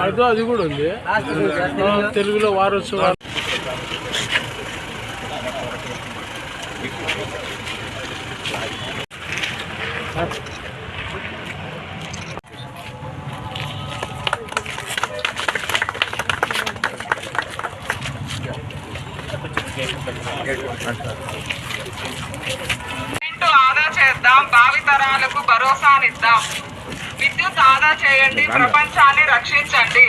అదో అది కూడా ఉంది. ఆ, తెలుగులో వారోత్సవాలు. కరెంటు ఆదా చేద్దాం భావితరాలకు భరోసానిద్దాం విద్యుత్ ఆదా చేయండి ప్రపంచాన్ని రక్షించండి.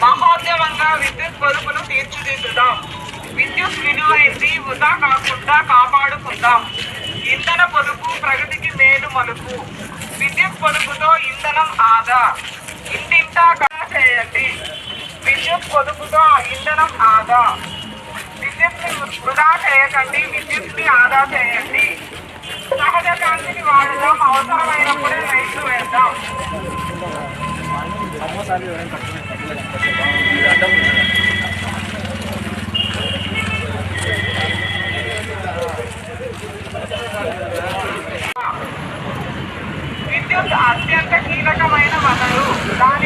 మహోద్యమంగా విద్యుత్ పొదుపును తీర్చిదిద్దుదాం. విద్యుత్ విలువైంది వృధా కాకుండా కాపాడుకుందాం. ఇంధన పొదుపు ప్రగతికి మేలు మలుపు. విద్యుత్ పొదుపుతో ఇంధనం ఆదా. ఇంటింటా ఆదా చేయండి. విద్యుత్ పొదుపుతో ఇంధనం ఆదా. వృధా చేయకండి విద్యుత్ని ఆదా చేయండి. సహజ కాంతిని వాడదాం అవసరమైనప్పుడే లైట్లు వేద్దాం. విద్యుత్ అత్యంత కీలకమైన వనరు. దాని